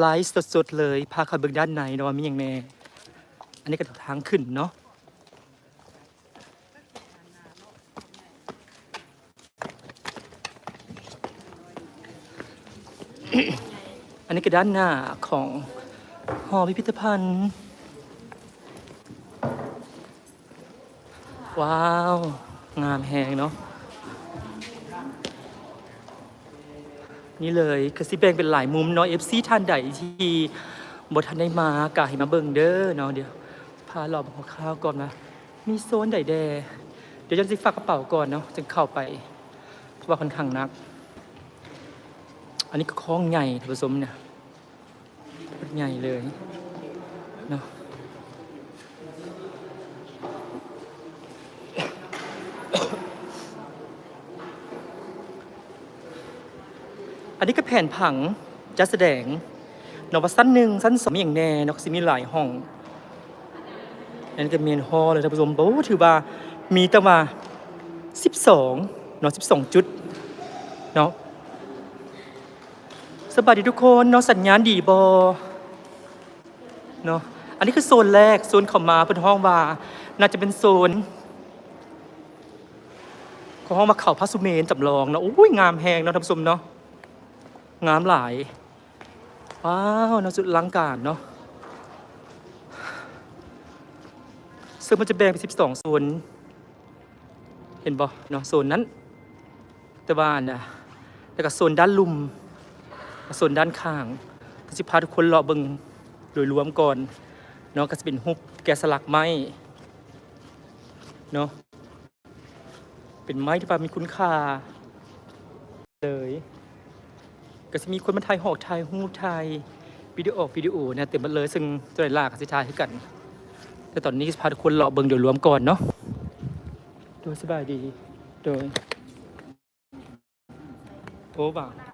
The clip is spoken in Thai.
ไลฟ์สดๆเลย พาเข้าเบิงด้านในเนาะมีอย่างแน่ อันนี้ก็ทางขึ้นเนาะอันนี้ก็ด้านหน้าของหอพิพิธภัณฑ์ ว้าว งามแหงเนาะ นี่เลยคือสิแบงเป็นหลายมุมเนาะ FC ท่านใดที่บ่ทันได้มากะให้มาเบิ่งเด้อเนาะเดี๋ยวพาเราบอกคร่าวก่อนนะมีโซนใดแดเดี๋ยวจันสิฝากกระเป๋าก่อนเนาะจึงเข้าไปเพราะว่าค่อนข้างนัก อันนี้ก็คล้องใหญ่ท่านผู้ชมเนี่ยใหญ่เลยเนาะ อันนี้ก็แผนผังจะแสดงเนอกว่าสั้นหนึ่งสั้นสองมีอย่างแน่เนอกสิมีหลายห้องอันนี้ก็เมนฮอลเลยท่านผู้ชมโอ้ถือว่ามีตั้งมา12เนาะ12จุดเนาะสบายดีทุกคนเนาะสัญญาณดีบอเนาะอันนี้คือโซนแรกโซนเข้ามาเป็นห้องว่า น่าจะเป็นโซนของห้องมาเข่าพระสุเมนจำลองเนาะโอ้ยงามแหงเนาะท่านผู้ชมเนาะ งามหลาย ว้าวนาสุดลังการเนาะซึ่งมันจะแบ่งเป็น12โซน เห็นบ่เนาะโซนนั้น แต่ว่านะแล้วก็โซนด้านลุมโซนด้านข้างก็สิพาทุกคนรอเบิงโดยรวมก่อนเนาะก็จะเป็นฮุบแกสลักไม้เนาะเป็นไม้ที่ว่ามีคุณค่าเลย ก็จะมีคนมาถ่ายหอกถ่ายหูถ่ายวิดีโอวิดีโอเนี่ยเต็มหมดเลย ซึ่งตัวหลากก็สิทายให้กัน แต่ตอนนี้พาทุกคนเลาะเบิงเดี๋ยวรวมก่อนเนาะโดยสบายดีโดยโอ้บ่า